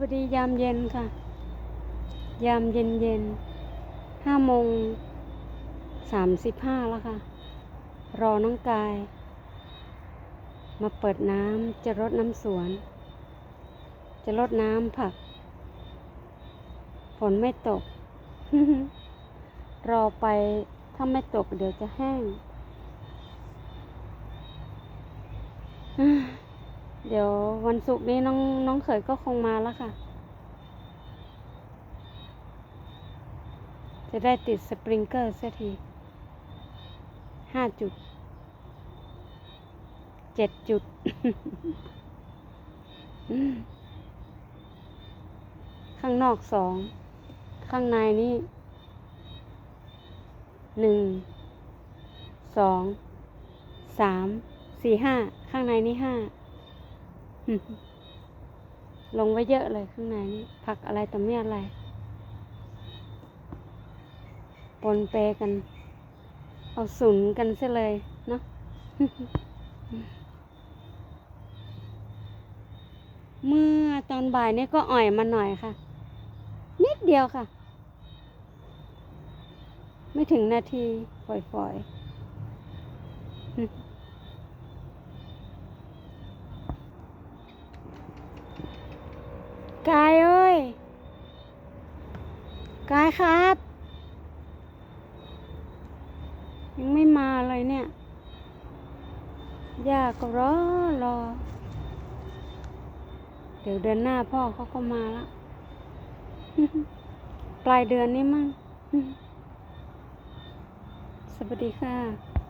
วัสดียามเย็นค่ะ ยามเย็นเย็นห้าโมงสามสิบห้าแล้วค่ะ รอน้องกาย มาเปิดน้ำจะรดน้ำสวน จะรดน้ำผัก ฝนไม่ตก รอไปถ้าไม่ตกเดี๋ยวจะแห้ง เดี๋ยววันศุกร์นี้น้องน้องเขยก็คงมาแล้วค่ะ จะได้ติดสปริงเกอร์สักทีห้าจุดเจ็ดจุดข้างนอกสอง ข้างในนี่หนึ่งสองสามสี่ห้าข้างในนี่ห้า ลงไว้เยอะเลยข้างในนี่ผักอะไรต่อไม่อะไร ปนเปกัน เอาสุนกันซะเลยเนาะเมื่อตอนบ่ายนี่ก็อ่อยมาหน่อยค่ะ นิดเดียวค่ะ ไม่ถึงนาที ฝอยๆ กายเอ้ย กายครับ ยังไม่มาเลยเนี่ยย่าก็รอรอ เดี๋ยวเดือนหน้าพ่อเขาก็มาแล้วปลายเดือนนี้มั่งสวัสดีค่ะ